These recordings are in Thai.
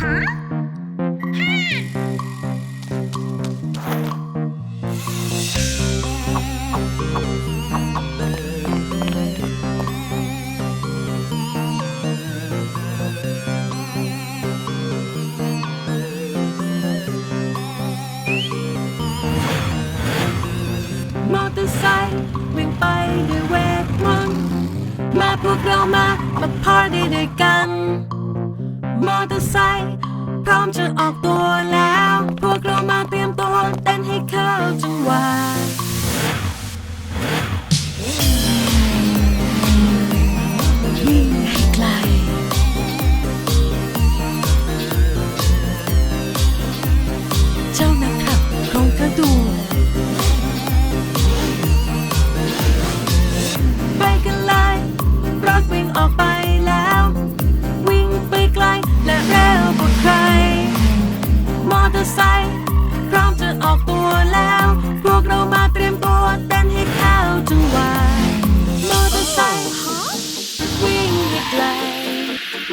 มอเตอร์ไซค์วิ่งไปด้วยเวทมนมาพวกเรามา มาพาร์ตี้ด้วยกัน มอเตอร์ไซค์พร้อมจะออกตัวแล้ว พวกเรามาเตรียมตัวเต้นให้เข้าจังหวะ อเตอร์ไซค์พร้อมจะออกตัวแล้ว พวกเรามาเตรียมตัวเต้นให้เข้าจังหวะมอเตอร์ไซค์วิ่งให้ไกล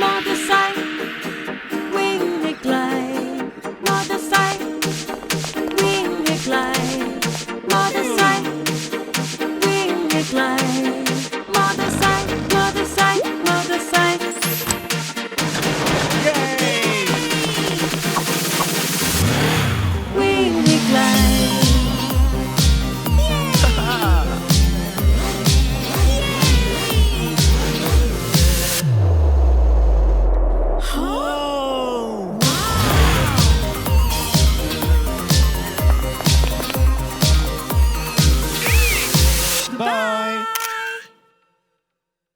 มอเตอร์ไซค์วิ่งให้ไกลมอเตอร์ไซค์วิ่งให้ไกล Bye.